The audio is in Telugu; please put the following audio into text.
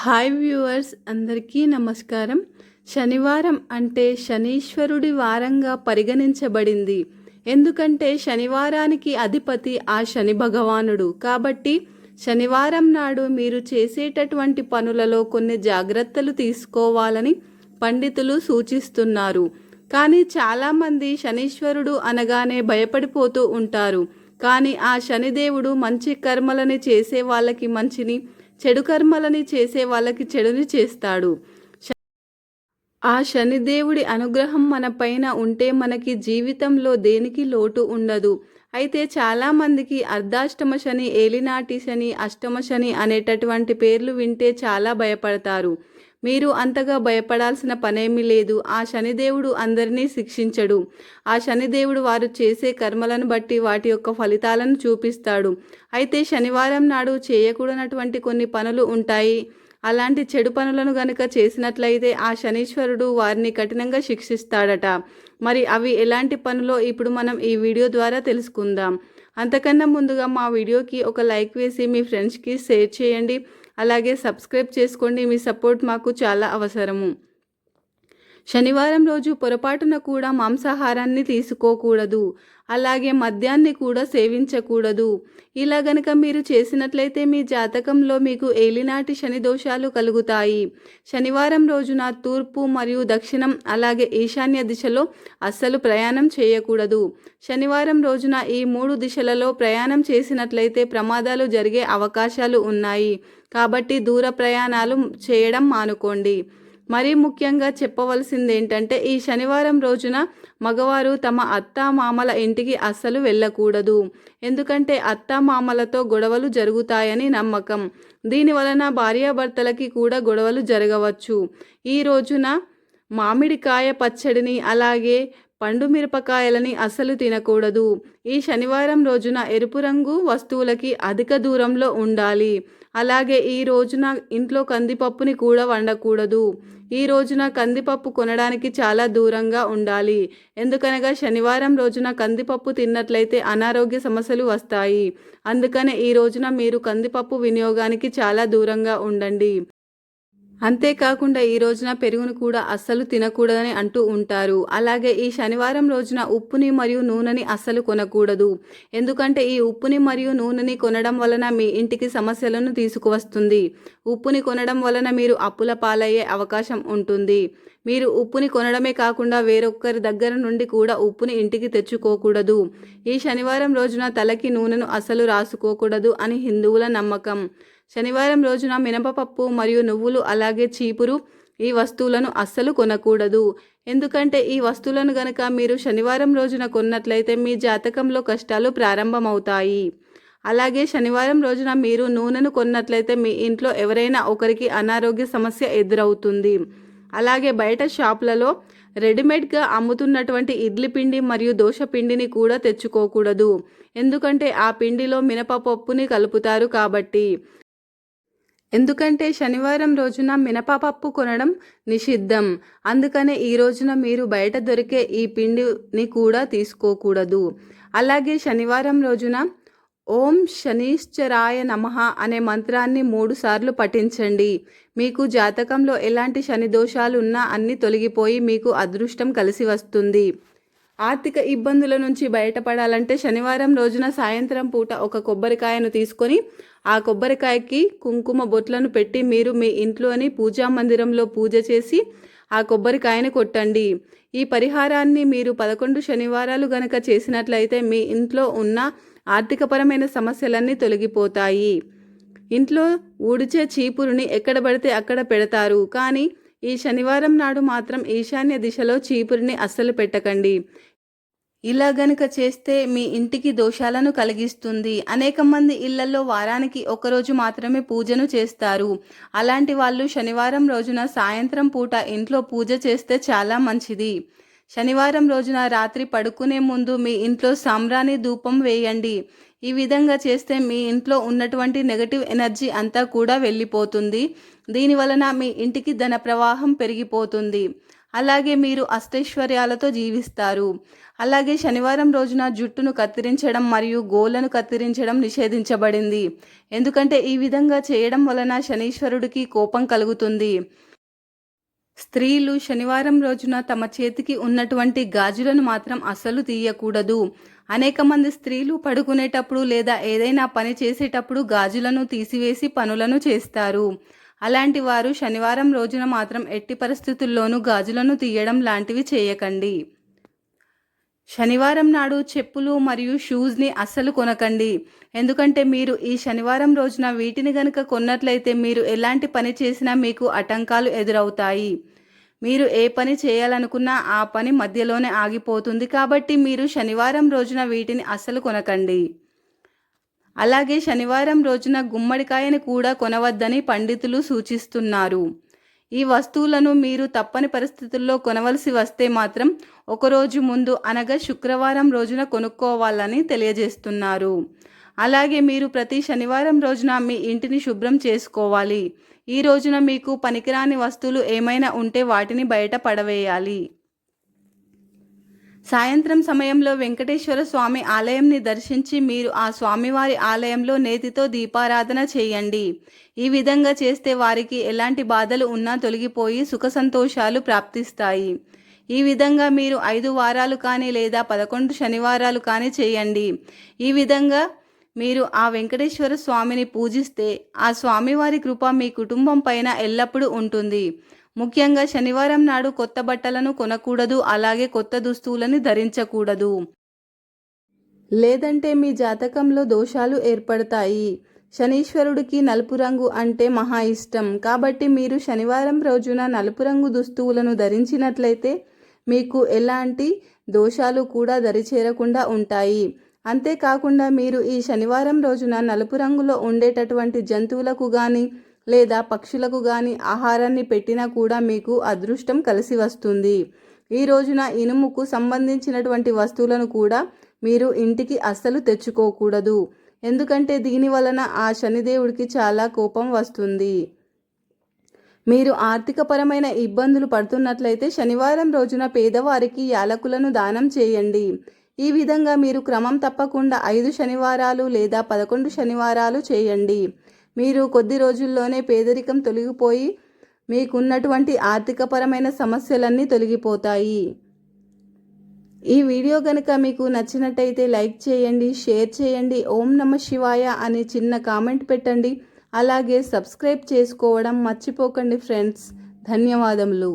హాయ్ వ్యూవర్స్ అందరికీ నమస్కారం. శనివారం అంటే శనీశ్వరుడి వారంగా పరిగణించబడింది. ఎందుకంటే శనివారానికి అధిపతి ఆ శని భగవానుడు. కాబట్టి శనివారం నాడు మీరు చేసేటటువంటి పనులలో కొన్ని జాగ్రత్తలు తీసుకోవాలని పండితులు సూచిస్తున్నారు. కానీ చాలామంది శనీశ్వరుడు అనగానే భయపడిపోతూ ఉంటారు. కానీ ఆ శనిదేవుడు మంచి కర్మలని చేసే వాళ్ళకి మంచిని చెడు కర్మలని చేసే వాళ్ళకి చెడుని చేస్తాడు. ఆ శనిదేవుడి అనుగ్రహం మన పైన ఉంటే మనకి జీవితంలో దేనికి లోటు ఉండదు. అయితే చాలామందికి అర్ధాష్టమ శని ఏలినాటి శని అష్టమ శని అనేటటువంటి పేర్లు వింటే చాలా భయపడతారు. మీరు అంతగా భయపడాల్సిన పనేమీ లేదు. ఆ శనిదేవుడు అందరినీ శిక్షించడు. ఆ శనిదేవుడు వారు చేసే కర్మలను బట్టి వాటి యొక్క ఫలితాలను చూపిస్తాడు. అయితే శనివారం నాడు చేయకూడనటువంటి కొన్ని పనులు ఉంటాయి. అలాంటి చెడు పనులను గనుక చేసినట్లయితే ఆ శనీశ్వరుడు వారిని కఠినంగా శిక్షిస్తాడట. మరి అవి ఎలాంటి పనులో? ఇప్పుడు మనం ఈ వీడియో ద్వారా తెలుసుకుందాం. అంతకన్నా ముందుగా మా వీడియోకి ఒక లైక్ వేసి మీ ఫ్రెండ్స్కి షేర్ చేయండి. అలాగే సబ్స్క్రైబ్ చేసుకోండి. మీ సపోర్ట్ మాకు చాలా అవసరము. శనివారం రోజు పొరపాటున కూడా మాంసాహారాన్ని తీసుకోకూడదు. అలాగే మద్యాన్ని కూడా సేవించకూడదు. ఇలా గనక మీరు చేసినట్లయితే మీ జాతకంలో మీకు ఏలినాటి శని దోషాలు కలుగుతాయి. శనివారం రోజున తూర్పు మరియు దక్షిణం అలాగే ఈశాన్య దిశలో అస్సలు ప్రయాణం చేయకూడదు. శనివారం రోజున ఈ మూడు దిశలలో ప్రయాణం చేసినట్లయితే ప్రమాదాలు జరిగే అవకాశాలు ఉన్నాయి. కాబట్టి దూర ప్రయాణాలు చేయడం మానుకోండి. మరీ ముఖ్యంగా చెప్పవలసింది ఏంటంటే ఈ శనివారం రోజున మగవారు తమ అత్త మామల ఇంటికి అస్సలు వెళ్ళకూడదు. ఎందుకంటే అత్త మామలతో గొడవలు జరుగుతాయని నమ్మకం. దీని వలన భార్యాభర్తలకి కూడా గొడవలు జరగవచ్చు. ఈ రోజున మామిడికాయ పచ్చడిని అలాగే పండు మిరపకాయలని అస్సలు తినకూడదు. ఈ శనివారం రోజున ఎరుపు రంగు వస్తువులకి అధిక దూరంలో ఉండాలి. అలాగే ఈ రోజున ఇంట్లో కందిపప్పుని కూడా వండకూడదు. ఈ రోజున కందిపప్పు కొనడానికి చాలా దూరంగా ఉండాలి. ఎందుకనగా శనివారం రోజున కందిపప్పు తిన్నట్లయితే అనారోగ్య సమస్యలు వస్తాయి. అందుకనే ఈ రోజున మీరు కందిపప్పు వినియోగానికి చాలా దూరంగా ఉండండి. అంతేకాకుండా ఈ రోజున పెరుగును కూడా అస్సలు తినకూడదని అంటూ ఉంటారు. అలాగే ఈ శనివారం రోజున ఉప్పుని మరియు నూనెని అస్సలు కొనకూడదు. ఎందుకంటే ఈ ఉప్పుని మరియు నూనెని కొనడం వలన మీ ఇంటికి సమస్యలను తీసుకువస్తుంది. ఉప్పుని కొనడం వలన మీరు అప్పుల పాలయ్యే అవకాశం ఉంటుంది. మీరు ఉప్పుని కొనడమే కాకుండా వేరొకరి దగ్గర నుండి కూడా ఉప్పుని ఇంటికి తెచ్చుకోకూడదు. ఈ శనివారం రోజున తలకి నూనెను అస్సలు రాసుకోకూడదు అని హిందువుల నమ్మకం. శనివారం రోజున మినపపప్పు మరియు నువ్వులు అలాగే చీపురు ఈ వస్తువులను అస్సలు కొనకూడదు. ఎందుకంటే ఈ వస్తువులను గనక మీరు శనివారం రోజున కొన్నట్లయితే మీ జాతకంలో కష్టాలు ప్రారంభమవుతాయి. అలాగే శనివారం రోజున మీరు నూనెను కొన్నట్లయితే మీ ఇంట్లో ఎవరైనా ఒకరికి అనారోగ్య సమస్య ఎదురవుతుంది. అలాగే బయట షాపులలో రెడీమేడ్గా అమ్ముతున్నటువంటి ఇడ్లీ పిండి మరియు దోశ పిండిని కూడా తెచ్చుకోకూడదు. ఎందుకంటే ఆ పిండిలో మినపపప్పుని కలుపుతారు కాబట్టి. ఎందుకంటే శనివారం రోజున మినపపప్పు కొనడం నిషిద్ధం. అందుకనే ఈ రోజున మీరు బయట దొరికే ఈ పిండిని కూడా తీసుకోకూడదు. అలాగే శనివారం రోజున ఓం శనీశ్చరాయ నమః అనే మంత్రాన్ని మూడుసార్లు పఠించండి. మీకు జాతకంలో ఎలాంటి శని దోషాలు ఉన్నా అన్ని తొలగిపోయి మీకు అదృష్టం కలిసి వస్తుంది. ఆర్థిక ఇబ్బందుల నుంచి బయటపడాలంటే శనివారం రోజున సాయంత్రం పూట ఒక కొబ్బరికాయను తీసుకొని ఆ కొబ్బరికాయకి కుంకుమ బొట్లను పెట్టి మీరు మీ ఇంట్లోని పూజా మందిరంలో పూజ చేసి ఆ కొబ్బరికాయని కొట్టండి. ఈ పరిహారాన్ని మీరు పదకొండు శనివారాలు గనక చేసినట్లయితే మీ ఇంట్లో ఉన్న ఆర్థికపరమైన సమస్యలన్నీ తొలగిపోతాయి. ఇంట్లో ఊడిచే చీపురుని ఎక్కడ పడితే అక్కడ పెడతారు. కానీ ఈ శనివారం నాడు మాత్రం ఈశాన్య దిశలో చీపురిని అస్సలు పెట్టకండి. ఇలా గనుక చేస్తే మీ ఇంటికి దోషాలను కలిగిస్తుంది. అనేక మంది ఇళ్ళలో వారానికి ఒకరోజు మాత్రమే పూజను చేస్తారు. అలాంటి వాళ్ళు శనివారం రోజున సాయంత్రం పూట ఇంట్లో పూజ చేస్తే చాలా మంచిది. శనివారం రోజున రాత్రి పడుకునే ముందు మీ ఇంట్లో సామ్రాణి ధూపం వేయండి. ఈ విధంగా చేస్తే మీ ఇంట్లో ఉన్నటువంటి నెగటివ్ ఎనర్జీ అంతా కూడా వెళ్ళిపోతుంది. దీని వలన మీ ఇంటికి ధన ప్రవాహం పెరిగిపోతుంది. అలాగే మీరు అష్టైశ్వర్యాలతో జీవిస్తారు. అలాగే శనివారం రోజున జుట్టును కత్తిరించడం మరియు గోళ్ళను కత్తిరించడం నిషేధించబడింది. ఎందుకంటే ఈ విధంగా చేయడం వలన శనీశ్వరుడికి కోపం కలుగుతుంది. స్త్రీలు శనివారం రోజున తమ చేతికి ఉన్నటువంటి గాజులను మాత్రం అస్సలు తీయకూడదు. అనేక మంది స్త్రీలు పడుకునేటప్పుడు లేదా ఏదైనా పని చేసేటప్పుడు గాజులను తీసివేసి పనులను చేస్తారు. అలాంటి వారు శనివారం రోజున మాత్రం ఎట్టి పరిస్థితుల్లోనూ గాజులను తీయడం లాంటివి చేయకండి. శనివారం నాడు చెప్పులు మరియు షూస్ని అస్సలు కొనకండి. ఎందుకంటే మీరు ఈ శనివారం రోజున వీటిని గనుక కొన్నట్లయితే మీరు ఎలాంటి పని చేసినా మీకు ఆటంకాలు ఎదురవుతాయి. మీరు ఏ పని చేయాలనుకున్నా ఆ పని మధ్యలోనే ఆగిపోతుంది కాబట్టి మీరు శనివారం రోజున వీటిని అస్సలు కొనకండి. అలాగే శనివారం రోజున గుమ్మడికాయని కూడా కొనవద్దని పండితులు సూచిస్తున్నారు. ఈ వస్తువులను మీరు తప్పని పరిస్థితుల్లో కొనవలసి వస్తే మాత్రం ఒకరోజు ముందు అనగా శుక్రవారం రోజున కొనుక్కోవాలని తెలియజేస్తున్నారు. అలాగే మీరు ప్రతి శనివారం రోజున మీ ఇంటిని శుభ్రం చేసుకోవాలి. ఈ రోజున మీకు పనికిరాని వస్తువులు ఏమైనా ఉంటే వాటిని బయట పడవేయాలి. సాయంత్రం సమయంలో వెంకటేశ్వర స్వామి ఆలయంని దర్శించి మీరు ఆ స్వామివారి ఆలయంలో నేతితో దీపారాధన చేయండి. ఈ విధంగా చేస్తే వారికి ఎలాంటి బాధలు ఉన్నా తొలగిపోయి సుఖ సంతోషాలు ప్రాప్తిస్తాయి. ఈ విధంగా మీరు ఐదు వారాలు కానీ లేదా పదకొండు శనివారాలు కానీ చేయండి. ఈ విధంగా మీరు ఆ వెంకటేశ్వర స్వామిని పూజిస్తే ఆ స్వామివారి కృప మీ కుటుంబం పైన ఎల్లప్పుడూ ఉంటుంది. ముఖ్యంగా శనివారం నాడు కొత్త బట్టలను కొనకూడదు అలాగే కొత్త దుస్తువులను ధరించకూడదు. లేదంటే మీ జాతకంలో దోషాలు ఏర్పడతాయి. శనీశ్వరుడికి నలుపు రంగు అంటే మహా ఇష్టం. కాబట్టి మీరు శనివారం రోజున నలుపు రంగు దుస్తువులను ధరించినట్లయితే మీకు ఎలాంటి దోషాలు కూడా దరిచేరకుండా ఉంటాయి. అంతేకాకుండా మీరు ఈ శనివారం రోజున నలుపు రంగులో ఉండేటటువంటి జంతువులకు కానీ లేదా పక్షులకు కానీ ఆహారాన్ని పెట్టినా కూడా మీకు అదృష్టం కలిసి వస్తుంది. ఈ రోజున ఇనుముకు సంబంధించినటువంటి వస్తువులను కూడా మీరు ఇంటికి అస్సలు తెచ్చుకోకూడదు. ఎందుకంటే దీని వలన ఆ శనిదేవుడికి చాలా కోపం వస్తుంది. మీరు ఆర్థికపరమైన ఇబ్బందులు పడుతున్నట్లయితే శనివారం రోజున పేదవారికి యాలకులను దానం చేయండి. ఈ విధంగా మీరు క్రమం తప్పకుండా ఐదు శనివారాలు లేదా పదకొండు శనివారాలు చేయండి. మీరు కొద్ది రోజుల్లోనే పేదరికం తొలగిపోయి మీకున్నటువంటి ఆర్థికపరమైన సమస్యలన్నీ తొలగిపోతాయి. ఈ వీడియో కనుక మీకు నచ్చినట్టయితే లైక్ చేయండి షేర్ చేయండి ఓం నమ శివాయ అని చిన్న కామెంట్ పెట్టండి. అలాగే సబ్స్క్రైబ్ చేసుకోవడం మర్చిపోకండి ఫ్రెండ్స్. ధన్యవాదములు.